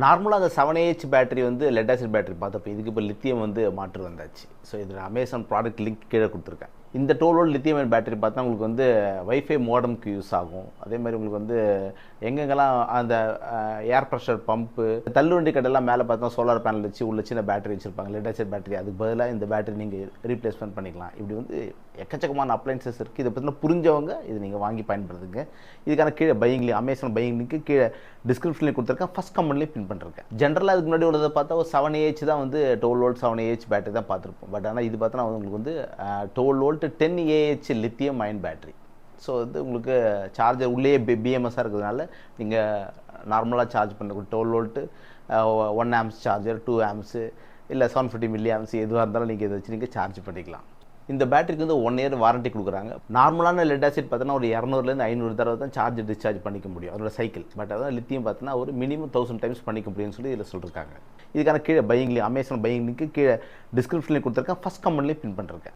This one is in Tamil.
நார்மலாக அந்த செவன் ஏஹெச் பேட்டரி வந்து லெட் ஆசிட் பேட்டரி பார்த்தப்போ இதுக்கு இப்போ லித்தியம் வந்து மாற்று வந்தாச்சு. ஸோ இதில் அமேசான் ப்ராடக்ட் லிங்க் கீழே கொடுத்துருக்கேன். இந்த டோலோட லித்தியம் பேட்டரி பார்த்தா உங்களுக்கு வந்து வைஃபை மோடம்க்கு யூஸ் ஆகும். அதே மாதிரி உங்களுக்கு வந்து எங்கெங்கெல்லாம் அந்த ஏர் ப்ரெஷர் பம்பு தள்ளுவண்டி கடையெல்லாம் மேலே பார்த்தா சோலார் பேனல் வச்சு உள்ள சின்ன பேட்டரி வச்சுருப்பாங்க லெட் ஆசிட் பேட்டரி அதுக்கு பதிலாக இந்த பேட்டரி நீங்கள் ரீப்ளேஸ்மெண்ட் பண்ணிக்கலாம். இப்படி வந்து எக்கச்சக்கமான அப்ளைன்சஸ் இருக்குது இதை பற்றின புரிஞ்சவங்க இது நீங்கள் வாங்கி பயன்படுத்துங்க. இதுக்கான கீழே பையிங் லிங்க் அமேசான் பையிங் லிங்க்கு கீழே டிஸ்கிரிப்ஷன்லேயும் கொடுத்துருக்கேன். ஃபஸ்ட் கமெண்ட்லேயும் பின் பண்ணிருக்கேன். ஜென்ரலாக அதுக்கு முன்னாடி உள்ளதை பார்த்தா ஒரு செவன் ஏஹெச் தான் வந்து twelve volt seven AH battery தான் பார்த்துருப்போம். பட் ஆனால் இது பார்த்தோன்னா உங்களுக்கு வந்து twelve volt ten AH lithium ion battery so வந்து உங்களுக்கு சார்ஜர் உள்ளே பி பிஎம்எஸ்ஸாக இருக்கிறதுனால நீங்கள் நார்மலாக சார்ஜ் பண்ண twelve volt one amps charger two amps இல்லை செவன் ஃபிஃப்டி மில்லி ஆம்ஸ் எதுவாக இருந்தாலும் நீங்கள் இதை வச்சு நீங்கள் சார்ஜ் பண்ணிக்கலாம். இந்த பேட்டரிக்கு வந்து ஒன் இயர் வாரண்டி கொடுக்குறாங்க. நார்மலான லெட் ஆசிட் பார்த்தீங்கன்னா ஒரு இரநூறுலேருந்து ஐநூறு தடவை தான் சார்ஜ் டிஸ்சார்ஜ் பண்ணிக்க முடியும். அதோட சைக்கிள் பட் அதான் லித்தியம் பார்த்தீங்கன்னா ஒரு மினிமம் தௌசண்ட் டைம்ஸ் பண்ணிக்க முடியும்னு சொல்லி இதில் சொல்லியிருக்காங்க இதுக்கான கீழே பையிங் அமேசான் பையிங் கீழே டிஸ்கிரிப்ஷன்லேயும் கொடுத்துருக்கேன். ஃபஸ்ட் கமெண்ட்லேயும் பின் பண்ணிருக்கேன்.